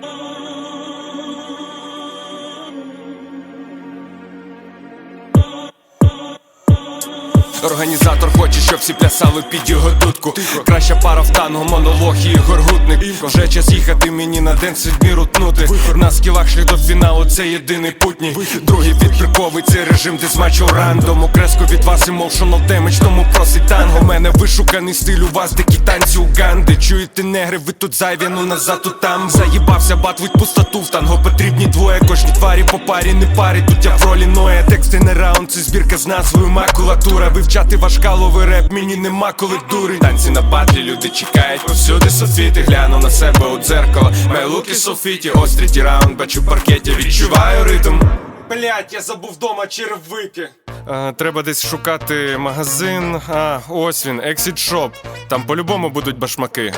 Oh. Організатор хоче, щоб всі плясали під його дудку. Краща пара в танго, монолог і Ігор Гутник Вже час їхати мені на день судьбі рутнути. На скілах шлях до фіналу, це єдиний путній. Другий відбриковий, це режим дисматчу рандом. Окреску від вас emotional damage, тому просить танго. Мене вишуканий стиль, у вас дикі танці Уганди. Чуєте негри, ви тут зайві, ну назад тут там. Заїбався батвить пустоту в танго. Потрібні двоє, кожній тварі по парі, не парі. Тут я в ролі ноя, тексти не раунд, це збірка з назвою макулатура Вивчати ваш каловий реп, мені нема коли дури Танці на батлі, люди чекають повсюди соцвіти Гляну на себе у дзеркало, май софіті Ось третій раунд, бачу паркеті, відчуваю ритм Блять, я забув дома червики. Треба десь шукати магазин. А, ось він, Exit Shop. Там по-любому будуть башмаки.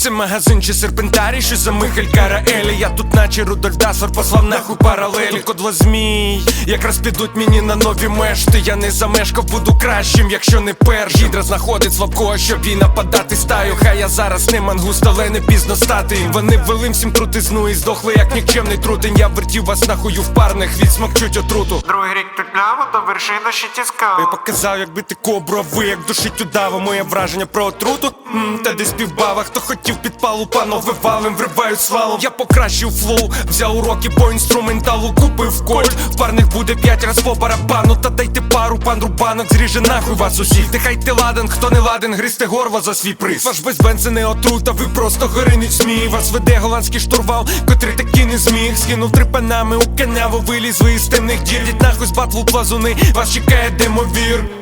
Це магазин чи серпентарій, що за Михаль Караелі. Я тут наче Рудольф Дасор послав нахуй паралелі. Кодла змій, якраз підуть мені на нові мешти. Я не замешкав, буду кращим, якщо не перш Гідра знаходить слабкого, щоб їй нападати стаю. Хай я зараз не мангуст, але не пізно стати Вони ввели всім крутизну і здохли, як нікчемний трутень. Я вертів вас нахую в парних, відсмокчуть отруту. Другий рік тут прямо до вершини ще я показав, як бити кобру, а ви як душить удава Моє враження про отруту Та десь півбава Хто хотів підпалу, панове валим, вривають свалом Я покращив флоу, взяв уроки по інструменталу, купив кольт. Парних буде п'ять раз по барабану Та дайте пару, пан рубанок зріже нахуй вас усіх. Дихайте ладен, хто не ладен, гристе горва за свій приз. Ваш безбен це не отрута, ви просто горинить смій Вас веде голландський штурвал, котрий таки не зміг. Скинув три панами у канаву, виліз ви із темних дір. Діть нахуй з батлу плазуни, вас чекає демовір